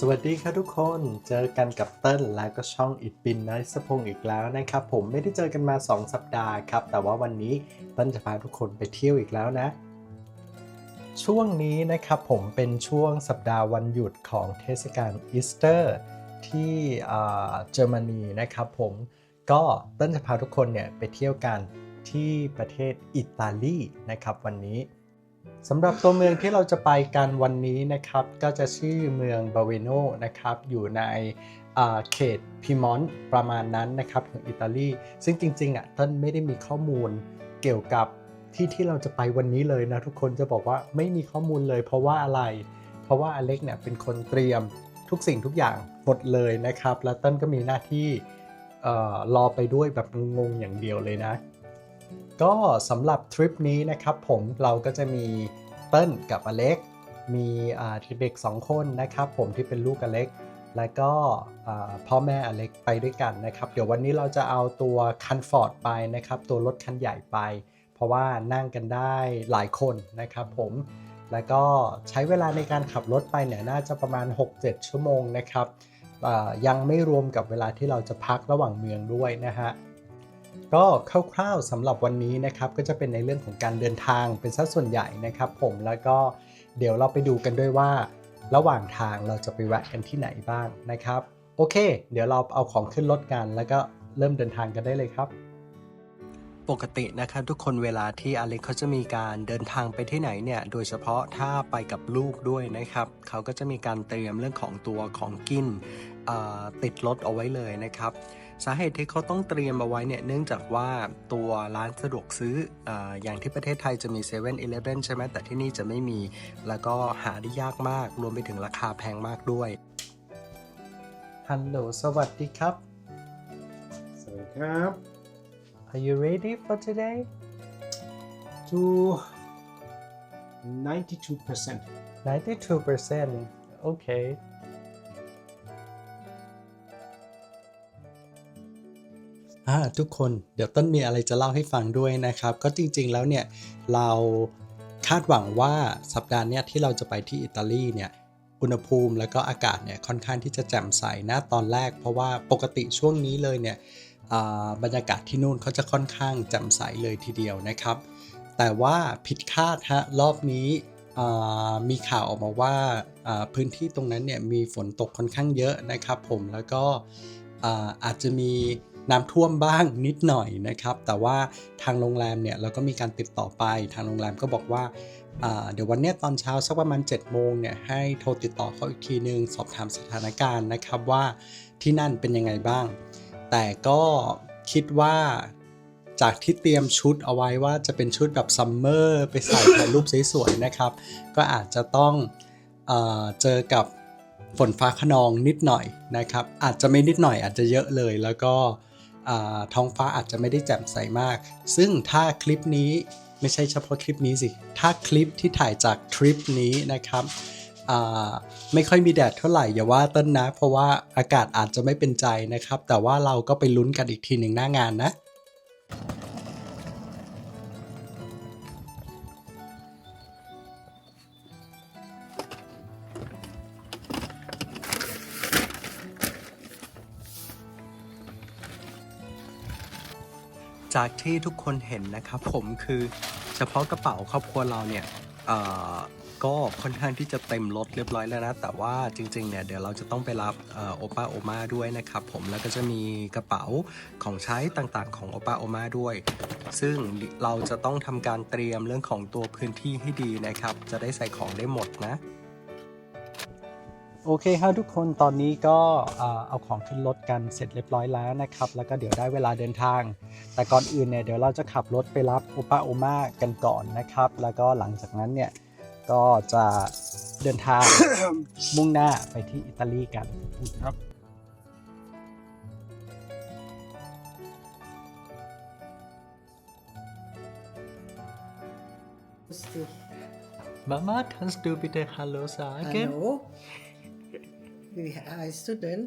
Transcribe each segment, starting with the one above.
สวัสดีครับทุกคน เจอกันกับเติ้ลและก็ช่องอิดปินนัสพงศ์อีกแล้วนะครับ ผมไม่ได้เจอกันมา 2 สัปดาห์ครับ แต่ว่าวันนี้เติ้ลจะพาทุกคนไปเที่ยวอีกแล้วนะ ช่วงนี้นะครับผมเป็นช่วงสัปดาห์วันหยุดของเทศกาลอีสเตอร์ที่เยอรมนีนะครับผมก็เติ้ลจะพาทุกคนเนี่ยไปเที่ยวกันที่ประเทศอิตาลีนะครับวันนี้ สำหรับตัวเมืองที่เราจะไปกันวันนี้นะครับ ก็จะชื่อเมืองบาเวโนนะครับ อยู่ในเขตพิมอนต์ประมาณนั้นนะครับของอิตาลี ซึ่งจริงๆอะต้นไม่ได้มีข้อมูลเกี่ยวกับที่ที่เราจะไปวันนี้เลยนะทุกคนจะบอกว่าไม่มีข้อมูลเลย เพราะว่าอะไร เพราะว่าอเล็กเนี่ยเป็นคนเตรียมทุกสิ่งทุกอย่างหมดเลยนะครับ แล้วต้นก็มีหน้าที่เอ่อรอไปด้วยแบบงงอย่างเดียวเลยนะ ก็สำหรับทริปนี้นะครับผมเราก็จะมีเติ้ลกับอเล็ก มีเด็กสองคนนะครับผมที่เป็นลูกอเล็ก และก็พ่อแม่อเล็กไปด้วยกันนะครับ เดี๋ยววันนี้เราจะเอาตัวคันฟอร์ดไปนะครับ ตัวรถคันใหญ่ไป เพราะว่านั่งกันได้หลายคนนะครับผมแล้วก็ใช้เวลาในการขับรถไปเนี่ยน่าจะประมาณ 6-7 ชั่วโมงนะครับยังไม่รวมกับเวลาที่เราจะพักระหว่างเมืองด้วยนะฮะ ก็คร่าวๆสำหรับวันนี้นะครับก็จะเป็นในเรื่องของการเดินทางเป็นสัดส่วนใหญ่นะครับ ผมแล้วก็เดี๋ยวเราไปดูกันด้วยว่า ระหว่างทางเราจะไปแวะกันที่ไหนบ้างนะครับ โอเค เดี๋ยวเราเอาของขึ้นรถกัน แล้วก็เริ่มเดินทางกันได้เลยครับ ปกตินะครับทุกคนเวลาที่อเล็กเขาจะมีการเดินทางไปที่ไหนเนี่ยโดยเฉพาะถ้าไปกับลูกด้วยนะครับเขาก็จะมีการเตรียมเรื่องของตัวของกินติดรถเอาไว้เลยนะครับ สาเหตุที่เขาต้องเตรียมเอาไว้เนี่ยเนื่องจากว่าตัวร้านสะดวกซื้อเอออย่างที่ประเทศไทยจะมี7 e เ e ่ e อใช่ไหมแต่ที่นี่จะไม่มี แล้วก็หาได้ยากมาก รวมไปถึงราคาแพงมากด้วยฮัลโหลสวัสดีครับ สวัสดีครับ Are you ready for today to 92% 92% okay ทุกคนเดี๋ยวต้นมีอะไรจะเล่าให้ฟังด้วยนะครับ ก็จริงๆแล้วเนี่ยเราคาดหวังว่าสัปดาห์นี้ที่เราจะไปที่อิตาลีเนี่ยอุณหภูมิแล้วก็อากาศเนี่ยค่อนข้างที่จะแจ่มใสนะตอนแรก เพราะว่าปกติช่วงนี้เลยเนี่ยบรรยากาศที่นู่นเขาจะค่อนข้างแจ่มใสเลยทีเดียวนะครับ แต่ว่าผิดคาดฮะรอบนี้มีข่าวออกมาว่าพื้นที่ตรงนั้นเนี่ยมีฝนตกค่อนข้างเยอะนะครับผมแล้วก็อาจจะมี น้ำท่วมบ้างนิดหน่อยนะครับ แต่ว่าทางโรงแรมเนี่ยเราก็มีการติดต่อไป ทางโรงแรมก็บอกว่าเดี๋ยววันนี้ตอนเช้าสักประมาณ7จ็ดโมงเนี่ยให้โทรติดต่อเขาอีกทีนึง สอบถามสถานการณ์นะครับว่าที่นั่นเป็นยังไงบ้าง แต่ก็คิดว่าจากที่เตรียมชุดเอาไว้ว่าจะเป็นชุดแบบซัมเมอร์ไปใส่ถ่ายรูปสวยๆนะครับ ก็อาจจะต้องเอเจอกับฝนฟ้าขนองนิดหน่อยนะครับ อาจจะไม่นิดหน่อยอาจจะเยอะเลยแล้วก็ ท้องฟ้าอาจจะไม่ได้แจ่มใสมาก ซึ่งถ้าคลิปนี้ไม่ใช่เฉพาะคลิปนี้สิ ถ้าคลิปที่ถ่ายจากทริปนี้นะครับไม่ค่อยมีแดดเท่าไหร่อย่าว่าต้นนะ เพราะว่าอากาศอาจจะไม่เป็นใจนะครับ แต่ว่าเราก็ไปลุ้นกันอีกทีหนึ่งหน้างานนะ จากที่ทุกคนเห็นนะครับผมคือเฉพาะกระเป๋าครอบครัวเราเนี่ยอ่อก็ค่อนข้างที่จะเต็มรถเรียบร้อยแล้วนะ แต่ว่าจริงๆเนี่ยเดี๋ยวเราจะต้องไปรับโอป้าโอมาด้วยนะครับผมแล้วก็จะมีกระเป๋าของใช้ต่างๆของโอป้าโอมาด้วย ซึ่งเราจะต้องทำการเตรียมเรื่องของตัวพื้นที่ให้ดีนะครับ จะได้ใส่ของได้หมดนะ โอเคครับทุกคนตอนนี้ก็เอ่อเอาของขึ้นรถกันเสร็จเรียบร้อยแล้วนะครับ แล้วก็เดี๋ยวได้เวลาเดินทาง แต่ก่อนอื่นเนี่ยเดี๋ยวเราจะขับรถไปรับโอป้าโอมากันก่อนนะครับ แล้วก็หลังจากนั้นเนี่ยก็จะเดินทาง มุ่งหน้าไปที่อิตาลีกันครับ Mama kannst du bitte Hallo sagen Hallo? Wie heißt du denn?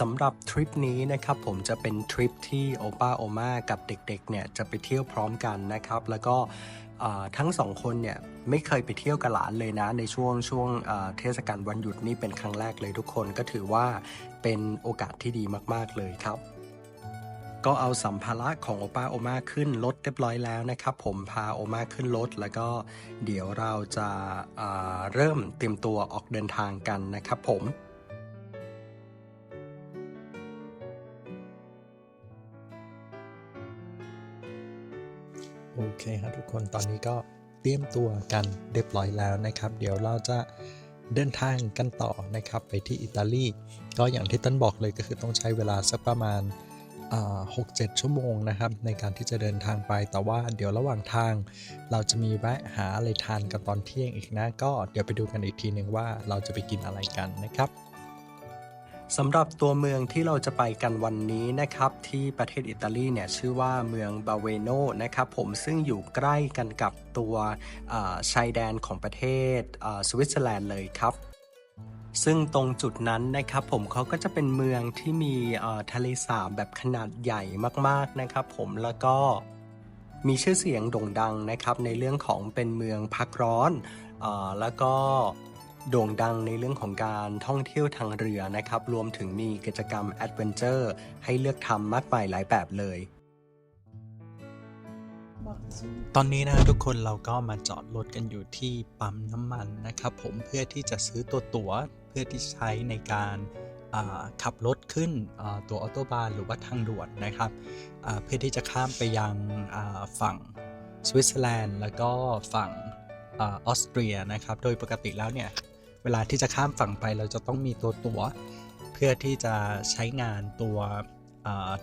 สำหรับทริปนี้นะครับผมจะเป็นทริปที่โอป้าโอมากับเด็กๆเนี่ยจะไปเที่ยวพร้อมกันนะครับ แล้วก็ทั้งสองคนเนี่ยไม่เคยไปเที่ยวกับหลานเลยนะ ในช่วงช่วงเทศกาลวันหยุดนี่เป็นครั้งแรกเลยทุกคนก็ถือว่าเป็นโอกาสที่ดีมากๆเลยครับ ก็เอาสัมภาระของโอป้าโอมาขึ้นรถเรียบร้อยแล้วนะครับ ผมพาโอมาขึ้นรถแล้วก็เดี๋ยวเราจะเอ่อเริ่มเตรียมตัวออกเดินทางกันนะครับผมโอเคครับทุกคนตอนนี้ก็เตรียมตัวกันเรียบร้อยแล้วนะครับ เดี๋ยวเราจะเดินทางกันต่อนะครับ ไปที่อิตาลีก็อย่างที่ต้นบอกเลยก็คือต้องใช้เวลาสักประมาณ หกเจ็ดชั่วโมงนะครับ ในการที่จะเดินทางไป แต่ว่าเดี๋ยวระหว่างทาง เราจะมีแวะหาอะไรทานกันตอนเที่ยงอีกนะ ก็เดี๋ยวไปดูกันอีกทีหนึ่งว่าเราจะไปกินอะไรกันนะครับสำหรับตัวเมืองที่เราจะไปกันวันนี้นะครับ ที่ประเทศอิตาลีเนี่ยชื่อว่าเมืองบาเวโนนะครับผมซึ่งอยู่ใกล้กันกับตัวชายแดนของประเทศสวิตเซอร์แลนด์เลยครับ ซึ่งตรงจุดนั้นนะครับผมเขาก็จะเป็นเมืองที่มีทะเลสาบแบบขนาดใหญ่มากๆนะครับผมแล้วก็มีชื่อเสียงโด่งดังนะครับในเรื่องของเป็นเมืองพักร้อนอแล้วก็โด่งดังในเรื่องของการท่องเที่ยวทางเรือนะครับ รวมถึงมีกิจกรรมแอดเวนเจอร์ให้เลือกทำมากมายหลายแบบเลย ตอนนี้นะทุกคนเราก็มาจอดรถกันอยู่ที่ปั๊มน้ำมันนะครับผมเพื่อที่จะซื้อตัวตั๋ว พื่อที่ใช้ในการขับรถขึ้นตัวออโตบานหรือว่าทางด่วนนะครับเพื่อที่จะข้ามไปยังฝั่งสวิตเซอร์แลนด์แล้วก็ฝั่งออสเตรียนะครับ โดยปกติแล้วเนี่ย เวลาที่จะข้ามฝั่งไปเราจะต้องมีตัวตั๋ว เพื่อที่จะใช้งานตัว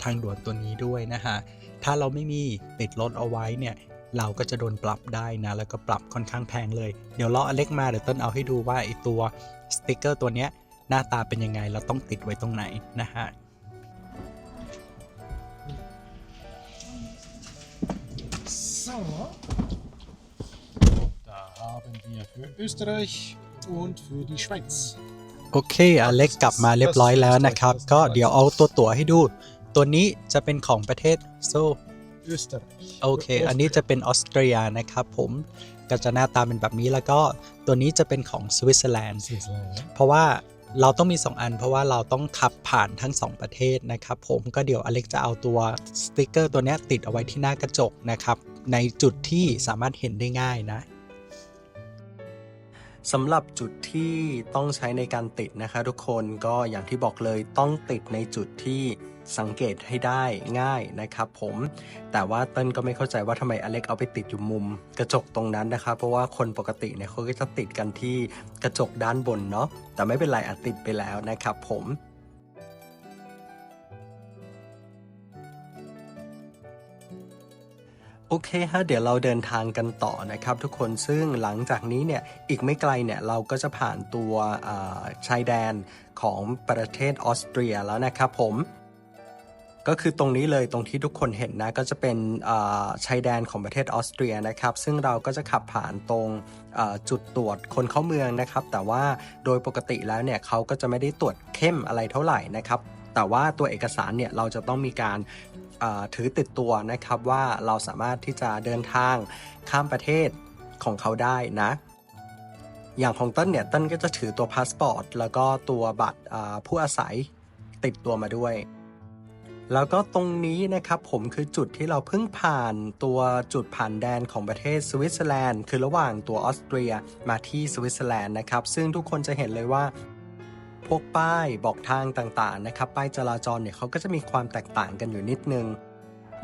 ทางด่วนตัวนี้ด้วยนะฮะ ถ้าเราไม่มีติดรถเอาไว้เนี่ย เราก็จะโดนปรับได้นะ แล้วก็ปรับค่อนข้างแพงเลย เดี๋ยวรออเล็กมาเดี๋ยวต้นเอาให้ดูว่าไอตัวสติกเกอร์ตัวเนี้ยหน้าตาเป็นยังไงเราต้องติดไว้ตรงไหนนะฮะ So. Da haben wir für Österreich und für die Schweiz. โอเคอเล็กกลับมาเรียบร้อยแล้วนะครับ ก็เดี๋ยวเอาตัวตั๋วให้ดู ตัวนี้จะเป็นของประเทศโซ Österreich. โอเค อันนี้จะเป็นออสเตรียนะครับผมก็จะหน้าตาเป็นแบบนี้แล้วก็ตัวนี้จะเป็นของสวิตเซอร์แลนด์ Switzerland. เพราะว่าเราต้องมี 2 อัน เพราะว่าเราต้องขับผ่านทั้ง 2 ประเทศนะครับผมก็เดี๋ยวอเล็กจะเอาตัวสติกเกอร์ตัวเนี้ยติดเอาไว้ที่หน้ากระจกนะครับ ในจุดที่สามารถเห็นได้ง่ายนะสำหรับจุดที่ต้องใช้ในการติดนะคะทุกคนก็อย่างที่บอกเลยต้องติดในจุดที่ สังเกตให้ได้ง่ายนะครับผม แต่ว่าเต้นก็ไม่เข้าใจว่าทำไมอเล็กเอาไปติดอยู่มุม กระจกตรงนั้นนะครับ เพราะว่าคนปกติเนี่ยเขาก็จะติดกันที่กระจกด้านบนเนาะแต่ไม่เป็นไรอาจติดไปแล้วนะครับผมโอเคฮะเดี๋ยวเราเดินทางกันต่อนะครับ ทุกคนซึ่งหลังจากนี้เนี่ยอีกไม่ไกลเนี่ยเราก็จะผ่านตัวชายแดนของประเทศออสเตรียแล้วนะครับผม ก็คือตรงนี้เลยตรงที่ทุกคนเห็นนะก็จะเป็นชายแดนของประเทศออสเตรียนะครับ ซึ่งเราก็จะขับผ่านตรงจุดตรวจคนเข้าเมืองนะครับ แต่ว่าโดยปกติแล้วเนี่ยเขาก็จะไม่ได้ตรวจเข้มอะไรเท่าไหร่นะครับ แต่ว่าตัวเอกสารเนี่ยเราจะต้องมีการถือติดตัวนะครับว่าเราสามารถที่จะเดินทางข้ามประเทศของเขาได้นะ อย่างของเต้นเนี่ยเต้นก็จะถือตัวพาสปอร์ตแล้วก็ตัวบัตรผู้อาศัยติดตัวมาด้วย แล้วก็ตรงนี้นะครับผมคือจุดที่เราเพิ่งผ่านตัวจุดผ่านแดนของประเทศสวิตเซอร์แลนด์ คือระหว่างตัวออสเตรียมาที่สวิตเซอร์แลนด์นะครับ ซึ่งทุกคนจะเห็นเลยว่าพวกป้ายบอกทางต่างๆนะครับ ป้ายจราจรเนี่ยเขาก็จะมีความแตกต่างกันอยู่นิดนึง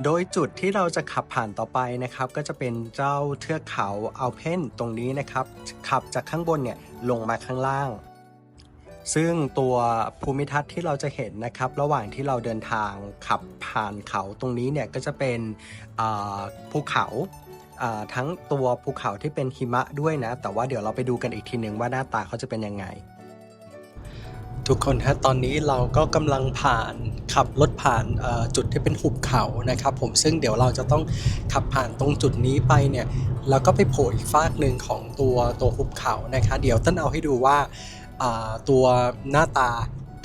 โดยจุดที่เราจะขับผ่านต่อไปนะครับ ก็จะเป็นเจ้าเทือกเขาอัลเพนตรงนี้นะครับ ขับจากข้างบนเนี่ยลงมาข้างล่าง ซึ่งตัวภูมิทัศน์ที่เราจะเห็นนะครับ ระหว่างที่เราเดินทางขับผ่านเขาตรงนี้เนี่ยก็จะเป็นภูเขาทั้งตัวภูเขาที่เป็นหิมะด้วยนะ แต่ว่าเดี๋ยวเราไปดูกันอีกทีหนึ่งว่าหน้าตาเขาจะเป็นยังไง ทุกคนฮะตอนนี้เราก็กำลังผ่านขับรถผ่านจุดที่เป็นหุบเขานะครับ ผมซึ่งเดี๋ยวเราจะต้องขับผ่านตรงจุดนี้ไปเนี่ยแล้วก็ไปโผล่อีกฟากหนึ่งของตัวตัวหุบเขานะคะ เดี๋ยวต้นเอาให้ดูว่า ตัวหน้าตา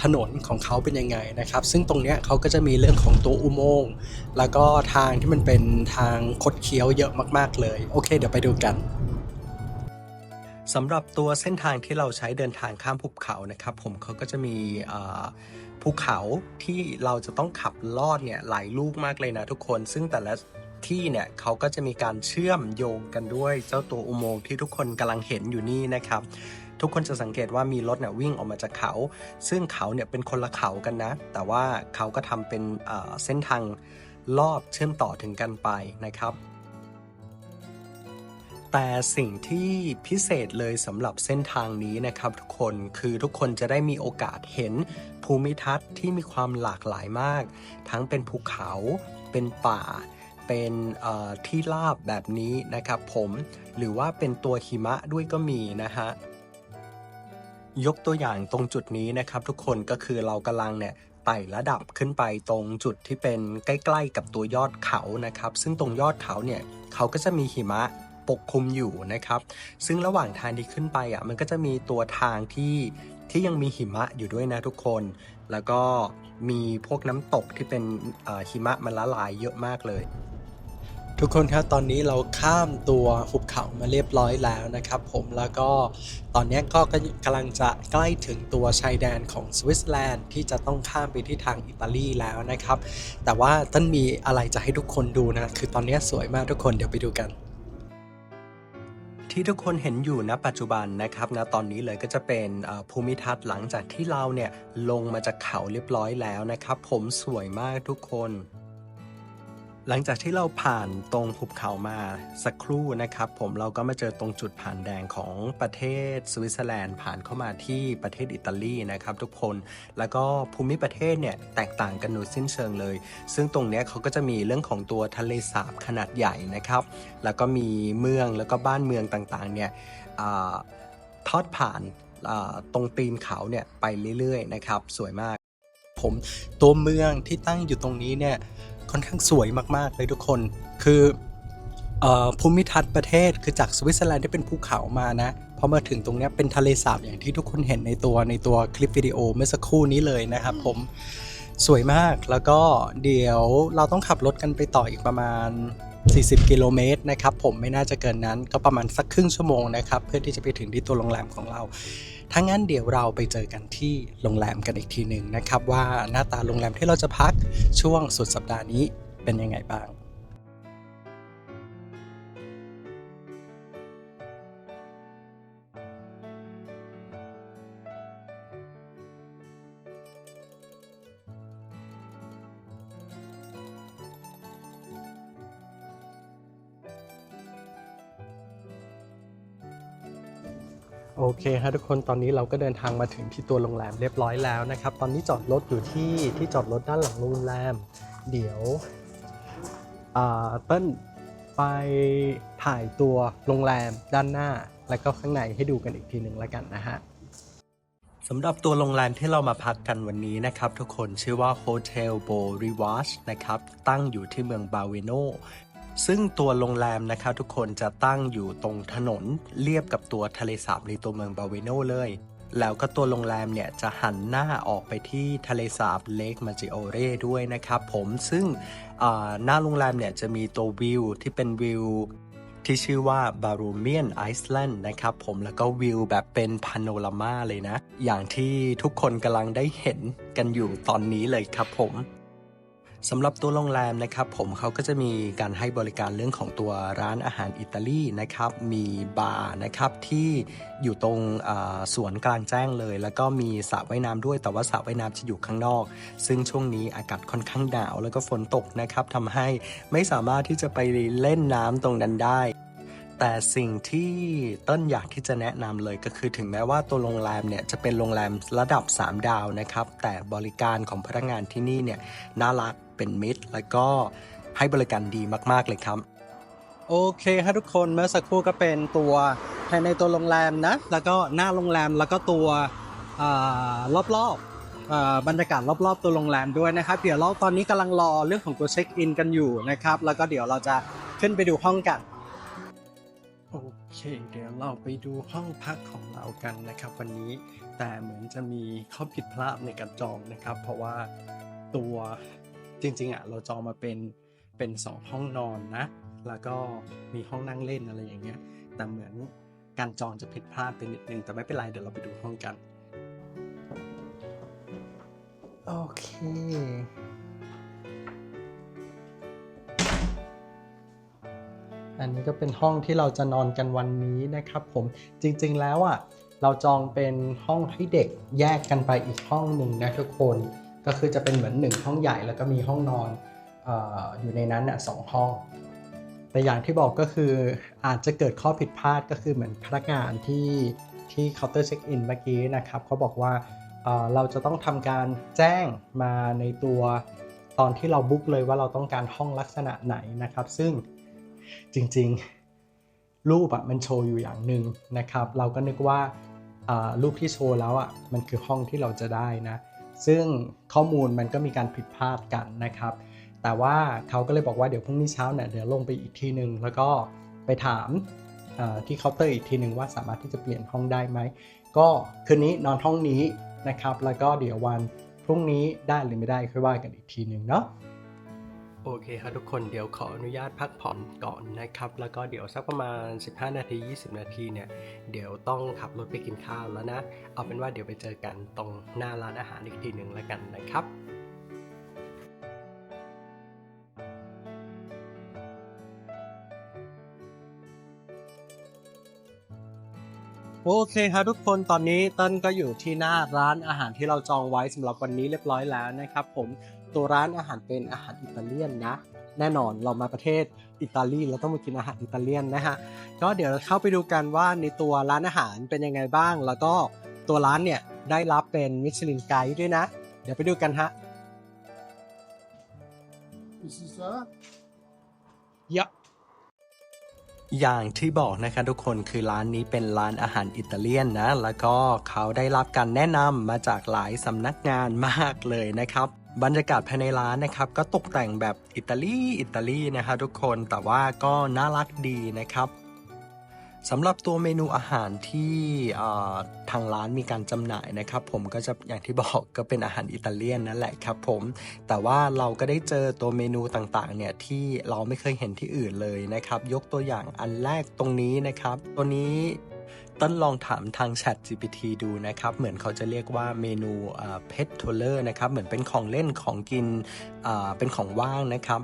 ถนนของเขาเป็นยังไงนะครับ ซึ่งตรงเนี้ยเขาก็จะมีเรื่องของตัวอุโมงค์แล้วก็ทางที่มันเป็นทางคดเคี้ยวเยอะมากๆเลย โอเค เดี๋ยวไปดูกันสำหรับตัวเส้นทางที่เราใช้เดินทางข้ามภูเขานะครับ ผมเขาก็จะมีภูเขาที่เราจะต้องขับลอดเนี่ยหลายลูกมากเลยนะทุกคน ซึ่งแต่ละที่เนี่ยเขาก็จะมีการเชื่อมโยงกันด้วยเจ้าตัวอุโมงค์ที่ทุกคนกำลังเห็นอยู่นี่นะครับ ทุกคนจะสังเกตว่ามีรถเนี่ยวิ่งออกมาจากเขา ซึ่งเขาเนี่ยเป็นคนละเขากันนะ แต่ว่าเขาก็ทำเป็นเส้นทางลอดเชื่อมต่อถึงกันไปนะครับ แต่สิ่งที่พิเศษเลยสำหรับเส้นทางนี้นะครับทุกคนคือทุกคนจะได้มีโอกาสเห็นภูมิทัศน์ที่มีความหลากหลายมาก ทั้งเป็นภูเขาเป็นป่าเป็นที่ราบแบบนี้นะครับผมหรือว่าเป็นตัวหิมะด้วยก็มีนะฮะ ยกตัวอย่างตรงจุดนี้นะครับทุกคนก็คือเรากำลังเนี่ยไต่ระดับขึ้นไปตรงจุดที่เป็นใกล้ๆกับตัวยอดเขานะครับ ซึ่งตรงยอดเขาเนี่ยเขาก็จะมีหิมะปกคลุมอยู่นะครับ ซึ่งระหว่างทางที่ขึ้นไปอะมันก็จะมีตัวทางที่ที่ยังมีหิมะอยู่ด้วยนะทุกคน แล้วก็มีพวกน้ำตกที่เป็นหิมะมันละลายเยอะมากเลย ทุกคนครับตอนนี้เราข้ามตัวหุบเขามาเรียบร้อยแล้วนะครับผมแล้วก็ตอนนี้ก็กำลังจะใกล้ถึงตัวชายแดนของสวิตเซอร์แลนด์ที่จะต้องข้ามไปที่ทางอิตาลีแล้วนะครับ แต่ว่าต้นมีอะไรจะให้ทุกคนดูนะ คือตอนนี้สวยมากทุกคนเดี๋ยวไปดูกันที่ทุกคนเห็นอยู่ณปัจจุบันนะครับณตอนนี้เลยก็จะเป็นภูมิทัศน์หลังจากที่เราเนี่ยลงมาจากเขาเรียบร้อยแล้วนะครับ ผมสวยมากทุกคน หลังจากที่เราผ่านตรงหุบเขามาสักครู่นะครับ ผมเราก็มาเจอตรงจุดผ่านแดงของประเทศสวิตเซอร์แลนด์ผ่านเข้ามาที่ประเทศอิตาลีนะครับ ทุกคนแล้วก็ภูมิประเทศเนี่ยแตกต่างกันโดยสิ้นเชิงเลย ซึ่งตรงเนี้ยเขาก็จะมีเรื่องของตัวทะเลสาบขนาดใหญ่นะครับ แล้วก็มีเมืองแล้วก็บ้านเมืองต่างๆเนี่ยอทอดผ่านตรงตีนเขาเนี่ยไปเรื่อยๆนะครับ สวยมาก ผมตัวเมืองที่ตั้งอยู่ตรงนี้เนี่ย ค่อนข้างสวยมากๆเลยทุกคน คือเออภูมิทัศน์ประเทศคือจากสวิตเซอร์แลนด์ที่เป็นภูเขามานะพอมาถึงตรงเนี้ยเป็นทะเลสาบอย่างที่ทุกคนเห็นในตัวในตัวคลิปวิดีโอเมื่อสักครู่นี้เลยนะครับผมสวยมากแล้วก็เดี๋ยวเราต้องขับรถกันไปต่ออีกประมาณ 40 กิโลเมตรนะครับผมไม่น่าจะเกินนั้นก็ประมาณสักครึ่งชั่วโมงนะครับเพื่อที่จะไปถึงที่ตัวโรงแรมของเราถ้างั้นเดี๋ยวเราไปเจอกันที่โรงแรมกันอีกทีหนึ่งนะครับว่าหน้าตาโรงแรมที่เราจะพักช่วงสุดสัปดาห์นี้เป็นยังไงบ้าง เคฮะทุกคนตอนนี้เราก็เดินทางมาถึงที่ตัวโรงแรมเรียบร้อยแล้วนะครับ ตอนนี้จอดรถอยู่ที่ที่จอดรถด้านหลังโรงแรม เดี๋ยวเติ้ลไปถ่ายตัวโรงแรมด้านหน้า แล้วก็ข้างในให้ดูกันอีกทีหนึ่งแล้วกันนะฮะสำหรับตัวโรงแรมที่เรามาพักกันวันนี้นะครับ ทุกคนชื่อว่า Hotel Bo Rivage นะครับ ตั้งอยู่ที่เมืองบาเวโน ซึ่งตัวโรงแรมนะครับทุกคนจะตั้งอยู่ตรงถนนเรียบกับตัวทะเลสาบในตัวเมืองบาเวโนเลย แล้วก็ตัวโรงแรมเนี่ยจะหันหน้าออกไปที่ทะเลสาบเลกมาจิโอเร่ด้วยนะครับผมซึ่งหน้าโรงแรมเนี่ยจะมีตัววิวที่เป็นวิวที่ชื่อว่าบารูเมียนไอซ์แลนด์นะครับผมแล้วก็วิวแบบเป็นพาโนรามาเลยนะ อย่างที่ทุกคนกำลังได้เห็นกันอยู่ตอนนี้เลยครับผม สำหรับตัวโรงแรมนะครับผมเขาก็จะมีการให้บริการเรื่องของตัวร้านอาหารอิตาลีนะครับมีบาร์นะครับที่อยู่ตรงสวนกลางแจ้งเลย แล้วก็มีสระว่ายน้ำด้วย แต่ว่าสระว่ายน้ำจะอยู่ข้างนอก ซึ่งช่วงนี้อากาศค่อนข้างหนาว แล้วก็ฝนตกนะครับทำให้ไม่สามารถที่จะไปเล่นน้ำตรงนั้นได้แต่สิ่งที่ต้นอยากที่จะแนะนำเลยก็คือถึงแม้ว่าตัวโรงแรมเนี่ยจะเป็นโรงแรมระดับ 3 ดาวนะครับ แต่บริการของพนักงานที่นี่เนี่ยน่ารัก เป็นมิตร แล้วก็ให้บริการดีมาก ๆ เลยครับ โอเคครับทุกคนเมื่อสักครู่ก็เป็นตัวภายในตัวโรงแรมนะ แล้วก็หน้าโรงแรมแล้วก็ตัวรอบรอบๆอ่าบรรยากาศรอบๆ ตัวโรงแรมด้วยนะครับ เดี๋ยวเราตอนนี้กำลังรอเรื่องของตัวเช็คอินกันอยู่นะครับ แล้วก็เดี๋ยวเราจะขึ้นไปดูห้องกันโอเคเคเดี๋ยวเราไปดูห้องพักของเรากันนะครับวันนี้แต่เหมือนจะมีข้อผิดพลาดในการจองนะครับ เพราะว่าตัว จริงๆอะเราจองมาเป็นเป็นสองห้องนอนนะ แล้วก็มีห้องนั่งเล่นอะไรอย่างเงี้ยแต่เหมือนการจองจะผิดพลาดไปนิดนึงแต่ไม่เป็นไรเดี๋ยวเราไปดูห้องกันโอเค อันนี้ก็เป็นห้องที่เราจะนอนกันวันนี้นะครับผมจริงๆแล้วอะเราจองเป็นห้องให้เด็กแยกกันไปอีกห้องหนึ่งนะทุกคน ก็คือจะเป็นเหมือนหนึ่งห้องใหญ่แล้วก็มีห้องนอนออยู่ในนั้นสองห้อง แต่อย่างที่บอกก็คืออาจจะเกิดข้อผิดพลาดก็คือเหมือนพนักงานที่ที่เคาน์เตอร์เช็คอินเมื่อกี้นะครับเขาบอกว่าเราจะต้องทำการแจ้งมาในตัวตอนที่เราบุ๊กเลยว่าเราต้องการห้องลักษณะไหนนะครับ ซึ่งจริงๆ รูปอะมันโชว์อยู่อย่างหนึ่งนะครับ เราก็นึกว่าอ่ารูปที่โชว์แล้วอะมันคือห้องที่เราจะได้นะ ซึ่งข้อมูลมันก็มีการผิดพลาดกันนะครับ แต่ว่าเขาก็เลยบอกว่าเดี๋ยวพรุ่งนี้เช้าเนี่ยเดี๋ยวลงไปอีกทีหนึ่งแล้วก็ไปถามที่เคาน์เตอร์อีกทีหนึ่งว่าสามารถที่จะเปลี่ยนห้องได้ไหม ก็คืนนี้นอนห้องนี้นะครับ แล้วก็เดี๋ยววันพรุ่งนี้ได้หรือไม่ได้ค่อยว่ากันอีกทีหนึ่งเนาะ โอเคครับทุกคนเดี๋ยวขออนุญาตพักผ่อนก่อนนะครับ แล้วก็เดี๋ยวสักประมาณ 15 นาที 20 นาทีเนี่ย เดี๋ยวต้องขับรถไปกินข้าวแล้วนะ เอาเป็นว่าเดี๋ยวไปเจอกันตรงหน้าร้านอาหารอีกทีหนึ่งแล้วกันนะครับโอเคครับทุกคนตอนนี้ต้นก็อยู่ที่หน้าร้านอาหารที่เราจองไว้สำหรับวันนี้เรียบร้อยแล้วนะครับผม ตัวร้านอาหารเป็นอาหารอิตาเลียนนะแน่นอนเรามาประเทศอิตาลีเราต้องมากินอาหารอิตาเลียนนะฮะก็เดี๋ยวเข้าไปดูกันว่าในตัวร้านอาหารเป็นยังไงบ้าง แล้วก็ตัวร้านเนี่ยได้รับเป็นมิชลินไกด์ด้วยนะ เดี๋ยวไปดูกันฮะ Ist es da? ยะอย่างที่บอกนะคะทุกคนคือร้านนี้เป็นร้านอาหารอิตาเลียนนะ แล้วก็เขาได้รับการแนะนำมาจากหลายสำนักงานมากเลยนะครับ บรรยากาศภายในร้านนะครับ ก็ตกแต่งแบบอิตาลีอิตาลีนะคะทุกคนแต่ว่าก็น่ารักดีนะครับสำหรับตัวเมนูอาหารที่ทางร้านมีการจำหน่ายนะครับ ผมก็จะอย่างที่บอกก็เป็นอาหารอิตาเลียนนั่นแหละครับผมแต่ว่าเราก็ได้เจอตัวเมนูต่างๆเนี่ยที่เราไม่เคยเห็นที่อื่นเลยนะครับ ยกตัวอย่างอันแรกตรงนี้นะครับ ตัวนี้ ต้นลองถามทาง Chat GPT ดูนะครับ เหมือนเขาจะเรียกว่าเมนูเพชรทูเลอร์นะครับ เหมือนเป็นของเล่นของกินเป็นของว่างนะครับ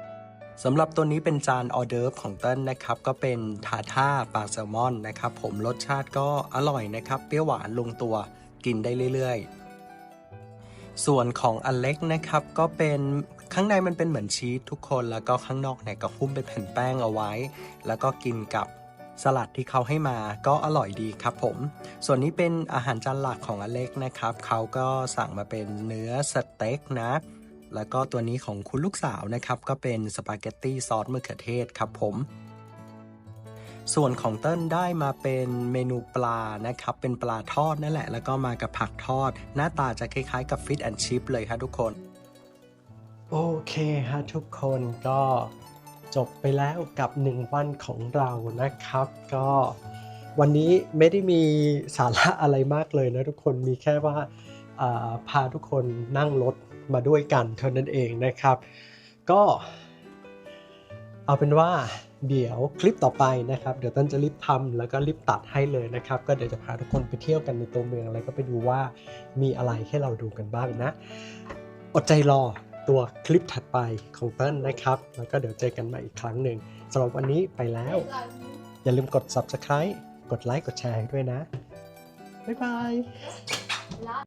สำหรับตัวนี้เป็นจานออเดิร์ฟของเต้นนะครับ ก็เป็นทาท่าปลาแซลมอนนะครับ ผมรสชาติก็อร่อยนะครับ เปรี้ยวหวานลงตัวกินได้เรื่อยๆ ส่วนของอเล็กนะครับก็เป็นข้างในมันเป็นเหมือนชีสทุกคนแล้วก็ข้างนอกเนี่ยก็หุ้มเป็นแผ่นแป้งเอาไว้ แล้วก็กินกับ สลัดที่เขาให้มาก็อร่อยดีครับผม ส่วนนี้เป็นอาหารจานหลักของอเล็กนะครับ เขาก็สั่งมาเป็นเนื้อสเต็กนะ แล้วก็ตัวนี้ของคุณลูกสาวนะครับ ก็เป็นสปาเกตตี้ซอสมะเขือเทศครับผม ส่วนของเติ้ลได้มาเป็นเมนูปลานะครับ เป็นปลาทอดนั่นแหละ แล้วก็มากับผักทอด หน้าตาจะคล้ายๆกับฟิตแอนชิพเลยครับทุกคน โอเคฮะทุกคนก็ จบไปแล้วกับ 1 วันของเรานะครับ ก็วันนี้ไม่ได้มีสาระอะไรมากเลยนะทุกคนมีแค่ว่าพาทุกคนนั่งรถมาด้วยกันเท่านั้นเองนะครับ ก็เอาเป็นว่าเดี๋ยวคลิปต่อไปนะครับ เดี๋ยวต้นจะรีบทำแล้วก็รีบตัดให้เลยนะครับ ก็เดี๋ยวจะพาทุกคนไปเที่ยวกันในตัวเมืองแล้วก็ไปดูว่ามีอะไรให้เราดูกันบ้างนะ อดใจรอ ตัวคลิปถัดไปของเต้นนะครับ แล้วก็เดี๋ยวเจอกันใหม่อีกครั้งหนึ่งสำหรับวันนี้ไปแล้ว อย่าลืมกด subscribe กดไลค์กดแชร์ให้ด้วยนะ บ๊ายบาย